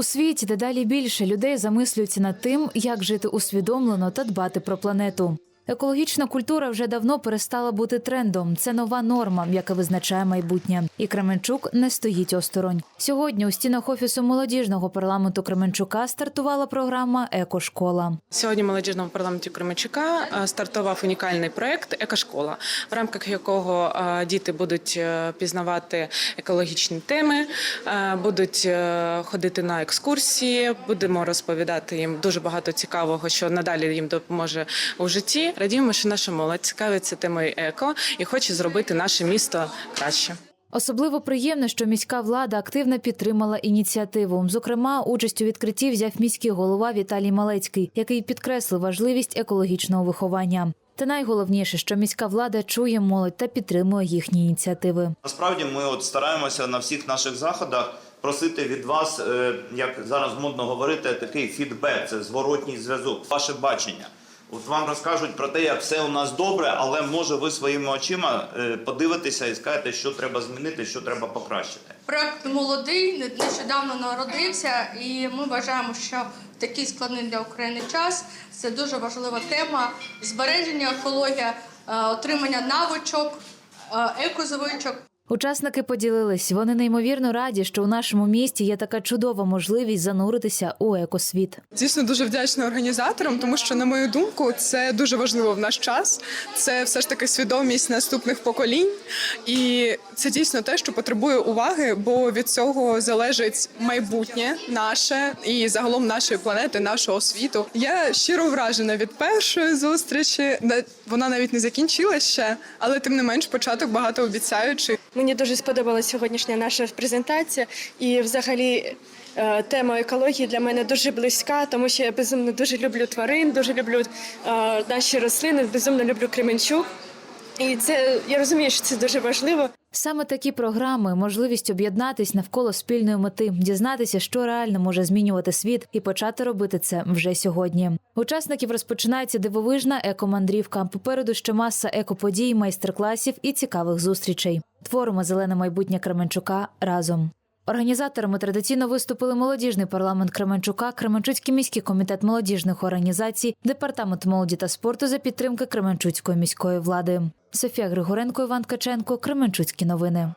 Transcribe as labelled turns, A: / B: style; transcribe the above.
A: У світі дедалі більше людей замислюються над тим, як жити усвідомлено та дбати про планету. Екологічна культура вже давно перестала бути трендом. Це нова норма, яка визначає майбутнє. І Кременчук не стоїть осторонь. Сьогодні у стінах офісу молодіжного парламенту Кременчука стартувала програма Екошкола.
B: Сьогодні в молодіжному парламенті Кременчука е, стартував унікальний проект Екошкола, в рамках якого е, діти будуть е, пізнавати екологічні теми, будуть ходити на екскурсії. Будемо розповідати їм дуже багато цікавого, що надалі їм допоможе у житті. Радіємо, що наша молодь цікавиться темою еко і хоче зробити наше місто краще.
A: Особливо приємно, що міська влада активно підтримала ініціативу. Зокрема, участь у відкритті взяв міський голова Віталій Малецький, який підкреслив важливість екологічного виховання. Та найголовніше, що міська влада чує молодь та підтримує їхні ініціативи.
C: Насправді ми от стараємося на всіх наших заходах просити від вас, е, як зараз модно говорити, такий фідбек, це зворотній зв'язок, ваше бачення. От вам розкажуть про те, як все у нас добре, але може ви своїми очима е, подивитеся і скажете, що треба змінити, що треба покращити.
D: Проект молодий, не- нещодавно народився, і ми вважаємо, що такий складний для України час це дуже важлива тема збереження екології, е, отримання навичок, е, екозвичок.
A: Учасники поділились. Вони неймовірно раді, що у нашому місті є така чудова можливість зануритися у екосвіт.
E: Дійсно дуже вдячна організаторам, тому що, на мою думку, це дуже важливо в наш час. Це все ж таки свідомість наступних поколінь, і це дійсно те, що потребує уваги, бо від цього залежить майбутнє наше і загалом нашої планети, нашого світу. Я щиро вражена від першої зустрічі. Вона навіть не закінчилася ще, але тим не менш початок багатообіцяючий.
F: Мені дуже сподобалася сьогоднішня наша презентація, і взагалі е, тема екології для мене дуже близька, тому що я безумно дуже люблю тварин, дуже люблю е, наші рослини, безумно люблю Кременчук. І це я розумію, що це дуже важливо.
A: Саме такі програми можливість об'єднатись навколо спільної мети, дізнатися, що реально може змінювати світ, і почати робити це вже сьогодні. Учасників розпочинається дивовижна екомандрівка. Попереду ще маса екоподій, майстер-класів і цікавих зустрічей. Творимо зелене майбутнє Кременчука разом. Організаторами традиційно виступили молодіжний парламент Кременчука, Кременчуцький міський комітет молодіжних організацій, департамент молоді та спорту за підтримки Кременчуцької міської влади. Софія Григоренко, Іван Каченко, Кременчуцькі новини.